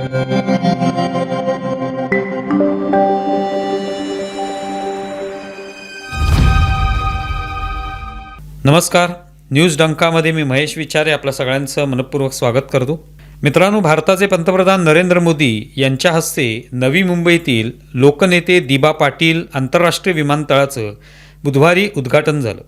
नमस्कार. न्यूज डंकामध्ये मी महेश विचारे आपल्या सगळ्यांचं मनपूर्वक स्वागत करतो. मित्रांनो भारताचे पंतप्रधान नरेंद्र मोदी यांच्या हस्ते नवी मुंबईतील लोकनेते दिबा पाटील आंतरराष्ट्रीय विमानतळाचं बुधवारी उद्घाटन झालं.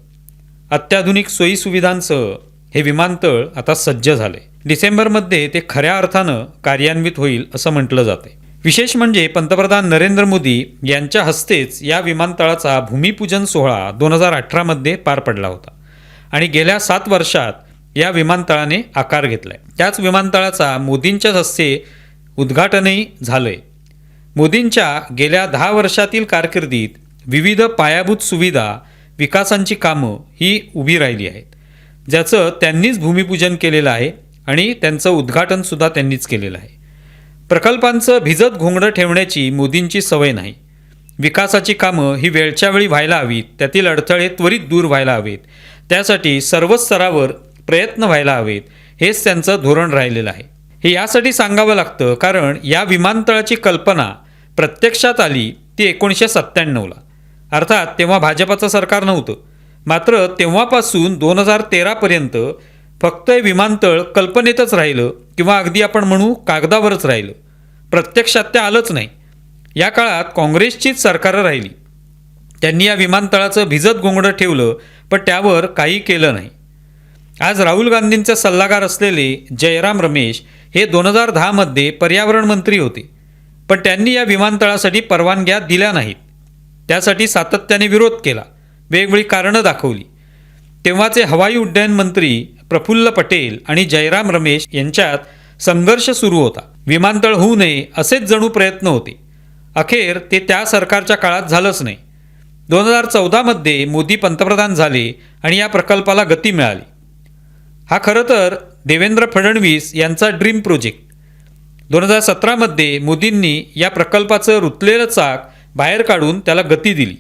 अत्याधुनिक सोयीसुविधांसह हे विमानतळ आता सज्ज झाले डिसेंबरमध्ये ते खऱ्या अर्थानं कार्यान्वित होईल असं म्हटलं जाते विशेष म्हणजे पंतप्रधान नरेंद्र मोदी यांच्या हस्तेच या विमानतळाचा भूमिपूजन सोहळा दोन हजार अठरामध्ये पार पडला होता. आणि गेल्या सात वर्षात या विमानतळाने आकार घेतलाय. त्याच विमानतळाचा मोदींच्याच हस्ते उद्घाटनही झालंय. मोदींच्या गेल्या दहा वर्षातील कारकिर्दीत विविध पायाभूत सुविधा विकासांची कामं ही उभी राहिली आहेत. ज्याचं त्यांनीच भूमिपूजन केलेलं आहे आणि त्यांचं उद्घाटनसुद्धा त्यांनीच केलेलं आहे. प्रकल्पांचं भिजत घोंगडं ठेवण्याची मोदींची सवय नाही. विकासाची कामं ही वेळच्या वेळी व्हायला हवीत त्यातील अडथळे त्वरित दूर व्हायला हवेत. त्यासाठी सर्वच स्तरावर प्रयत्न व्हायला हवेत हेच त्यांचं धोरण राहिलेलं आहे. हे यासाठी सांगावं लागतं कारण या विमानतळाची कल्पना प्रत्यक्षात आली ती एकोणीसशे सत्त्याण्णवला. अर्थात तेव्हा भाजपाचं सरकार नव्हतं. मात्र तेव्हापासून दोन हजार तेरापर्यंत फक्त हे विमानतळ कल्पनेतच राहिलं किंवा अगदी आपण म्हणू कागदावरच राहिलं. प्रत्यक्षात ते आलंच नाही. या काळात काँग्रेसचीच सरकारं राहिली. त्यांनी या विमानतळाचं भिजत गोंगडं ठेवलं पण त्यावर काही केलं नाही. आज राहुल गांधींचे सल्लागार असलेले जयराम रमेश हे दोन हजार दहामध्ये पर्यावरण मंत्री होते. पण त्यांनी या विमानतळासाठी परवानग्या दिल्या नाहीत. त्यासाठी सातत्याने विरोध केला. वेगवेगळी कारणं दाखवली. तेव्हाचे हवाई उड्डयन मंत्री प्रफुल्ल पटेल आणि जयराम रमेश यांच्यात संघर्ष सुरू होता. विमानतळ होऊ नये असेच जणू प्रयत्न होते. अखेर ते त्या सरकारच्या काळात झालंच नाही. दोन हजार चौदामध्ये मोदी पंतप्रधान झाले आणि या प्रकल्पाला गती मिळाली. हा खरं तर देवेंद्र फडणवीस यांचा ड्रीम प्रोजेक्ट. दोन हजार सतरामध्ये मोदींनी या प्रकल्पाचं रुतलेलं चाक बाहेर काढून त्याला गती दिली.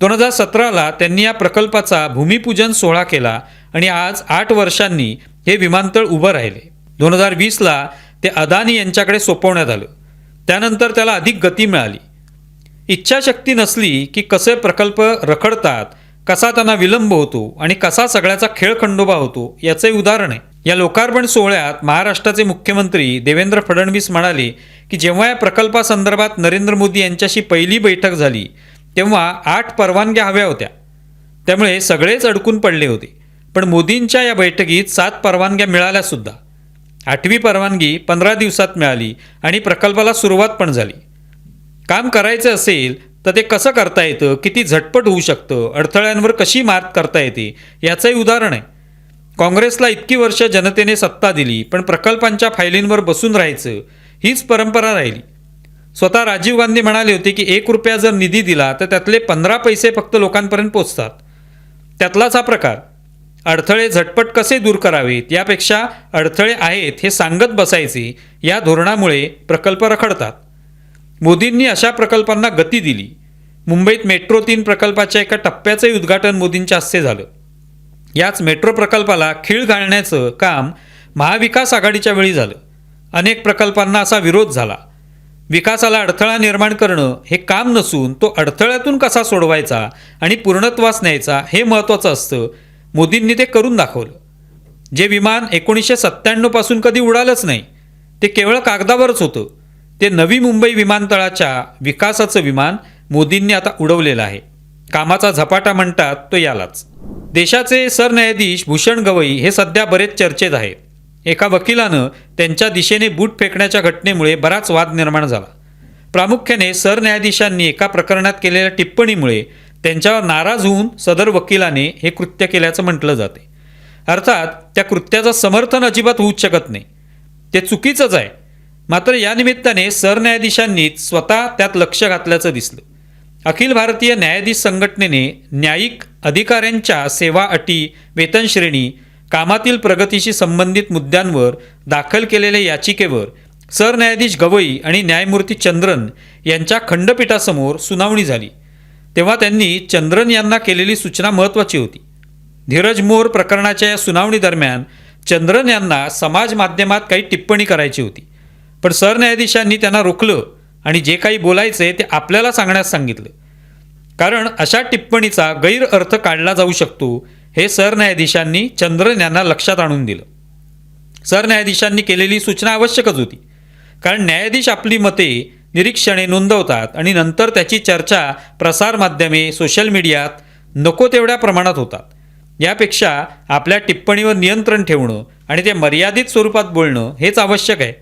दोन हजार सतराला त्यांनी या प्रकल्पाचा भूमिपूजन सोहळा केला आणि आज आठ वर्षांनी हे विमानतळ उभं राहिले. दोन हजार वीसला ते अदानी यांच्याकडे सोपवण्यात आलं. त्यानंतर त्याला अधिक गती मिळाली. इच्छाशक्ती नसली की कसे प्रकल्प रखडतात कसा त्यांना विलंब होतो आणि कसा सगळ्याचा खेळ खंडोबा होतो याचे उदाहरण आहे. या लोकार्पण सोहळ्यात महाराष्ट्राचे मुख्यमंत्री देवेंद्र फडणवीस म्हणाले की जेव्हा या प्रकल्पासंदर्भात नरेंद्र मोदी यांच्याशी पहिली बैठक झाली तेव्हा आठ परवानग्या हव्या होत्या. त्यामुळे सगळेच अडकून पडले होते. पण मोदींच्या या बैठकीत सात परवानग्या मिळाल्यासुद्धा आठवी परवानगी पंधरा दिवसात मिळाली आणि प्रकल्पाला सुरुवात पण झाली. काम करायचं असेल तर ते कसं करता येतं किती झटपट होऊ शकतं अडथळ्यांवर कशी मात करता येते याचंही उदाहरण आहे. काँग्रेसला इतकी वर्ष जनतेने सत्ता दिली पण प्रकल्पांच्या फायलींवर बसून राहायचं हीच परंपरा राहिली. स्वतः राजीव गांधी म्हणाले होते की एक रुपया जर निधी दिला तर त्यातले पंधरा पैसे फक्त लोकांपर्यंत पोचतात. त्यातलाच हा प्रकार. अडथळे झटपट कसे दूर करावेत यापेक्षा अडथळे आहेत हे सांगत बसायचे या धोरणामुळे प्रकल्प रखडतात. मोदींनी अशा प्रकल्पांना गती दिली. मुंबईत मेट्रो तीन प्रकल्पाच्या एका टप्प्याचंही उद्घाटन मोदींच्या हस्ते झालं. याच मेट्रो प्रकल्पाला खीळ घालण्याचं काम महाविकास आघाडीच्या वेळी झालं. अनेक प्रकल्पांना असा विरोध झाला. विकासाला अडथळा निर्माण करणं हे काम नसून तो अडथळ्यातून कसा सोडवायचा आणि पूर्णत्वास न्यायचा हे महत्त्वाचं असतं मोदींनी ते करून दाखवलं. जे विमान एकोणीसशे सत्त्याण्णवपासून कधी उडालंच नाही ते केवळ कागदावरच होतं. ते नवी मुंबई विमानतळाच्या विकासाचं विमान मोदींनी आता उडवलेलं आहे. कामाचा झपाटा म्हणतात तो यालाच. देशाचे सरन्यायाधीश भूषण गवई हे सध्या बरेच चर्चेत आहेत. एका वकिलानं त्यांच्या दिशेने बूट फेकण्याच्या घटनेमुळे बराच वाद निर्माण झाला. प्रामुख्याने सरन्यायाधीशांनी एका प्रकरणात केलेल्या टिप्पणीमुळे त्यांच्यावर नाराज होऊन सदर वकिलाने हे कृत्य केल्याचं म्हटलं जाते. अर्थात त्या कृत्याचं समर्थन अजिबात होऊच शकत नाही. ते चुकीचंच आहे. मात्र या निमित्ताने सरन्यायाधीशांनीच स्वतः त्यात लक्ष घातल्याचं दिसलं. अखिल भारतीय न्यायाधीश संघटनेने न्यायिक अधिकाऱ्यांच्या सेवा अटी वेतनश्रेणी कामातील प्रगतीशी संबंधित मुद्द्यांवर दाखल केलेल्या याचिकेवर सरन्यायाधीश गवई आणि न्यायमूर्ती चंद्रन यांच्या खंडपीठासमोर सुनावणी झाली. तेव्हा त्यांनी चंद्रन यांना केलेली सूचना महत्त्वाची होती. धीरज मोर प्रकरणाच्या या सुनावणी दरम्यान चंद्रन यांना समाज माध्यमात काही टिप्पणी करायची होती. पण सरन्यायाधीशांनी त्यांना रोखलं आणि जे काही बोलायचे ते आपल्याला सांगण्यास सांगितलं. कारण अशा टिप्पणीचा गैरअर्थ काढला जाऊ शकतो हे सरन्यायाधीशांनी चंद्रन यांना लक्षात आणून दिलं. सरन्यायाधीशांनी केलेली सूचना आवश्यकच होती. कारण न्यायाधीश आपली मते निरीक्षणे नोंदवतात आणि नंतर त्याची चर्चा प्रसारमाध्यमे सोशल मीडियात नको तेवढ्या प्रमाणात होतात. यापेक्षा आपल्या टिप्पणीवर नियंत्रण ठेवणं आणि ते मर्यादित स्वरूपात बोलणं हेच आवश्यक आहे.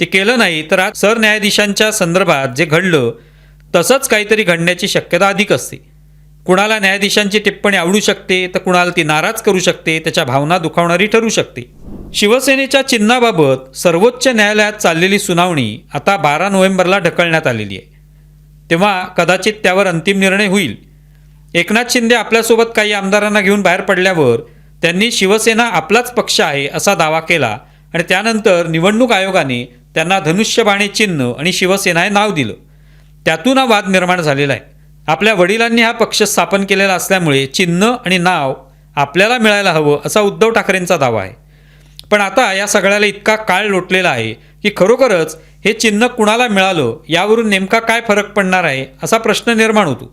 ते केलं नाही तर आज सरन्यायाधीशांच्या संदर्भात जे घडलं तसंच काहीतरी घडण्याची शक्यता अधिक असते. कुणाला न्यायाधीशांची टिप्पणी आवडू शकते तर कुणाला ती नाराज करू शकते त्याच्या भावना दुखावणारी ठरू शकते. शिवसेनेच्या चिन्हाबाबत सर्वोच्च न्यायालयात चाललेली सुनावणी आता बारा नोव्हेंबरला ढकलण्यात आलेली आहे. तेव्हा कदाचित त्यावर अंतिम निर्णय होईल. एकनाथ शिंदे आपल्यासोबत काही आमदारांना घेऊन बाहेर पडल्यावर त्यांनी शिवसेना आपलाच पक्ष आहे असा दावा केला आणि त्यानंतर निवडणूक आयोगाने त्यांना धनुष्यबाणे चिन्ह आणि शिवसेना हे नाव दिलं. त्यातून हा वाद निर्माण झालेला आहे. आपल्या वडिलांनी हा पक्ष स्थापन केलेला असल्यामुळे चिन्ह आणि नाव आपल्याला मिळायला हवं असा उद्धव ठाकरेंचा दावा आहे. पण आता या सगळ्याला इतका काळ लोटलेला आहे की खरोखरच हे चिन्ह कुणाला मिळालं यावरून नेमका काय फरक पडणार आहे असा प्रश्न निर्माण होतो.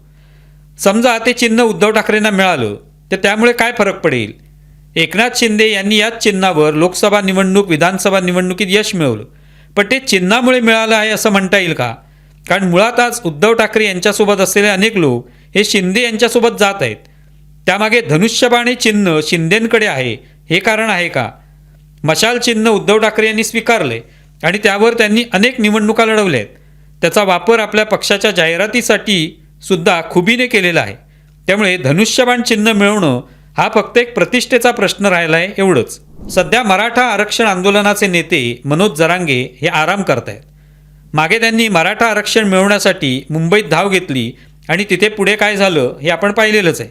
समजा ते चिन्ह उद्धव ठाकरेंना मिळालं तर त्यामुळे काय फरक पडेल? एकनाथ शिंदे यांनी याच चिन्हावर लोकसभा निवडणूक विधानसभा निवडणुकीत यश मिळवलं. पण ते चिन्हामुळे मिळालं आहे असं म्हणता येईल का? कारण मुळात आज उद्धव ठाकरे यांच्यासोबत असलेले अनेक लोक हे शिंदे यांच्यासोबत जात आहेत. त्यामागे धनुष्यबाणी चिन्ह शिंदेंकडे आहे. हे कारण आहे का? मशाल चिन्ह उद्धव ठाकरे यांनी स्वीकारले आणि त्यावर त्यांनी अनेक निवडणुका लढवल्या आहेत. त्याचा वापर आपल्या पक्षाच्या जाहिरातीसाठी सुद्धा खुबीने केलेला आहे. त्यामुळे धनुष्यबाण चिन्ह मिळवणं हा फक्त एक प्रतिष्ठेचा प्रश्न राहिला आहे एवढंच. सध्या मराठा आरक्षण आंदोलनाचे नेते मनोज जरांगे हे आराम करत आहेत मागे त्यांनी मराठा आरक्षण मिळवण्यासाठी मुंबईत धाव घेतली आणि तिथे पुढे काय झालं हे आपण पाहिलेलंच आहे.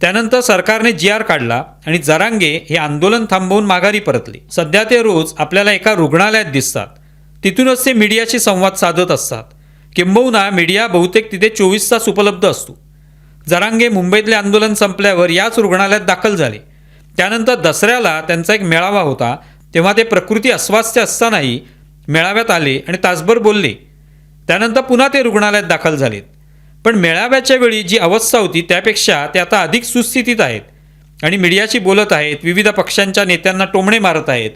त्यानंतर सरकारने जी आर काढला आणि जरांगे हे आंदोलन थांबवून माघारी परतले. सध्या ते रोज आपल्याला एका रुग्णालयात दिसतात. तिथूनच ते मीडियाशी संवाद साधत असतात. किंबहुना मीडिया बहुतेक तिथे चोवीस तास उपलब्ध असतो. जरांगे मुंबईतले आंदोलन संपल्यावर याच रुग्णालयात दाखल झाले. त्यानंतर दसऱ्याला त्यांचा एक मेळावा होता. तेव्हा ते प्रकृती अस्वास्थ्य असतानाही मेळाव्यात आले आणि तासभर बोलले. त्यानंतर पुन्हा ते रुग्णालयात दाखल झालेत. पण मेळाव्याच्या वेळी जी अवस्था होती त्यापेक्षा ते आता अधिक सुस्थितीत आहेत आणि मीडियाशी बोलत आहेत विविध पक्षांच्या नेत्यांना टोमणे मारत आहेत.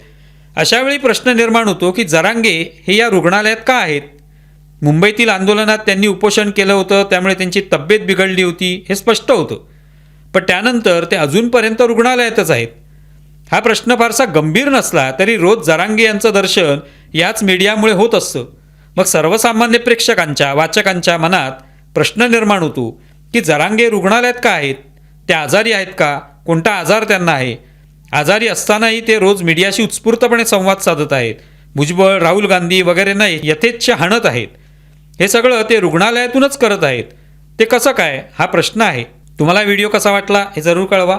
अशावेळी प्रश्न निर्माण होतो की जरांगे हे या रुग्णालयात का आहेत? मुंबईतील आंदोलनात त्यांनी उपोषण केलं होतं त्यामुळे त्यांची तब्येत बिघडली होती हे स्पष्ट होतं. पण त्यानंतर ते अजूनपर्यंत रुग्णालयातच आहेत. हा प्रश्न फारसा गंभीर नसला तरी रोज जरांगे यांचं दर्शन याच मीडियामुळे होत असतं. मग सर्वसामान्य प्रेक्षकांच्या वाचकांच्या मनात प्रश्न निर्माण होतो की जरांगे रुग्णालयात का आहेत? ते आजारी आहेत का? कोणता आजार त्यांना आहे? आजारी असतानाही ते रोज मीडियाशी उत्स्फूर्तपणे संवाद साधत आहेत. भुजबळ राहुल गांधी वगैरेंना यथेच्छ हाणत आहेत. हे सगळं ते रुग्णालयातूनच करत आहेत. ते कसं काय? हा प्रश्न आहे. तुम्हाला व्हिडिओ कसा वाटला हे जरूर कळवा.